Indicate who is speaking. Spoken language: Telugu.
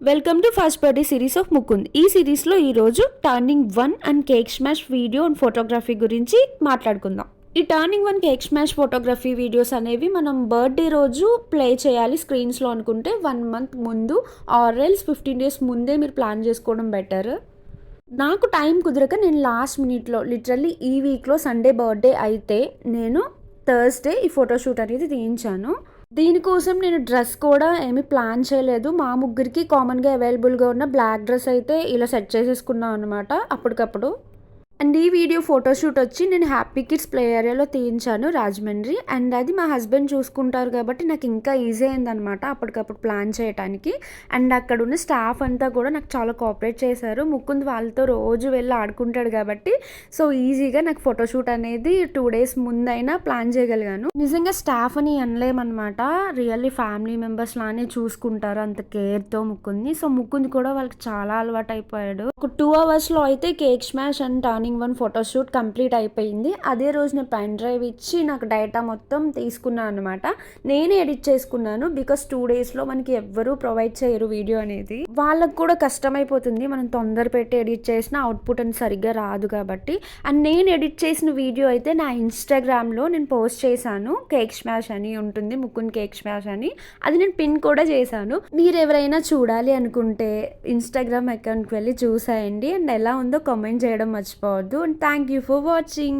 Speaker 1: Welcome to first birthday series of Mukund ఈ సిరీస్లో ఈరోజు turning one and cake smash video and photography గురించి మాట్లాడుకుందాం. ఈ turning one cake smash photography videos అనేవి మనం బర్త్డే రోజు ప్లే చేయాలి స్క్రీన్స్లో అనుకుంటే వన్ మంత్ ముందు ఆర్ఎల్స్ ఫిఫ్టీన్ డేస్ ముందే మీరు ప్లాన్ చేసుకోవడం బెటర్ నాకు టైం కుదరక నేను లాస్ట్ మినిట్లో లిటరల్లీ ఈ వీక్లో సండే బర్త్డే అయితే నేను థర్స్డే ఈ ఫోటోషూట్ అనేది తీయించాను. దీనికోసం నేను డ్రెస్ కూడా ఏమి ప్లాన్ చేయలేదు. మా ముగ్గురికి కామన్గా అవైలబుల్గా ఉన్న బ్లాక్ డ్రెస్ అయితే ఇలా సెట్ చేసేసుకున్నాం అనమాట అప్పటికప్పుడు. అండ్ ఈ వీడియో ఫోటోషూట్ వచ్చి నేను హ్యాపీ కిడ్స్ ప్లే ఏరియాలో తీయించాను రాజమండ్రి. అండ్ అది మా హస్బెండ్ చూసుకుంటారు కాబట్టి నాకు ఇంకా ఈజీ అయిందనమాట అప్పటికప్పుడు ప్లాన్ చేయడానికి అండ్ అక్కడ ఉన్న స్టాఫ్ అంతా కూడా నాకు చాలా కోఆపరేట్ చేశారు. ముకుంద్ వాళ్ళతో రోజు వెళ్ళి ఆడుకుంటాడు కాబట్టి సో ఈజీగా నాకు ఫోటోషూట్ అనేది టూ డేస్ ముందైనా ప్లాన్ చేయగలిగాను. నిజంగా స్టాఫ్ అని అనలేమన్నమాట. రియల్లీ ఫ్యామిలీ మెంబర్స్ లానే చూసుకుంటారు అంత కేర్తో ముకుంద్ని. సో ముకుంద్ కూడా వాళ్ళకి చాలా అలవాటు అయిపోయాడు ఒక టూ అవర్స్లో అయితే cake smash and morning one photoshoot complete అయిపోయింది. అదే రోజు నేను పెన్ డ్రైవ్ ఇచ్చి నాకు డేటా మొత్తం తీసుకున్నాను అనమాట నేనే ఎడిట్ చేసుకున్నాను బికాస్ టూ డేస్లో మనకి ఎవ్వరూ ప్రొవైడ్ చేయరు వీడియో అనేది. వాళ్ళకు కూడా కష్టమైపోతుంది. మనం తొందర పెట్టి ఎడిట్ చేసిన అవుట్పుట్ అని సరిగ్గా రాదు కాబట్టి. అండ్ నేను ఎడిట్ చేసిన వీడియో అయితే నా ఇన్స్టాగ్రామ్లో నేను పోస్ట్ చేశాను. కేక్ స్మాష్ అని ఉంటుంది. ముకుంద్ కేక్ స్మాష్ అని. అది నేను పిన్ కూడా చేశాను. మీరు ఎవరైనా చూడాలి అనుకుంటే ఇన్స్టాగ్రామ్ అకౌంట్కి వెళ్ళి చూసాయండి. అండ్ ఎలా ఉందో కామెంట్ చేయడం Don't thank you for watching.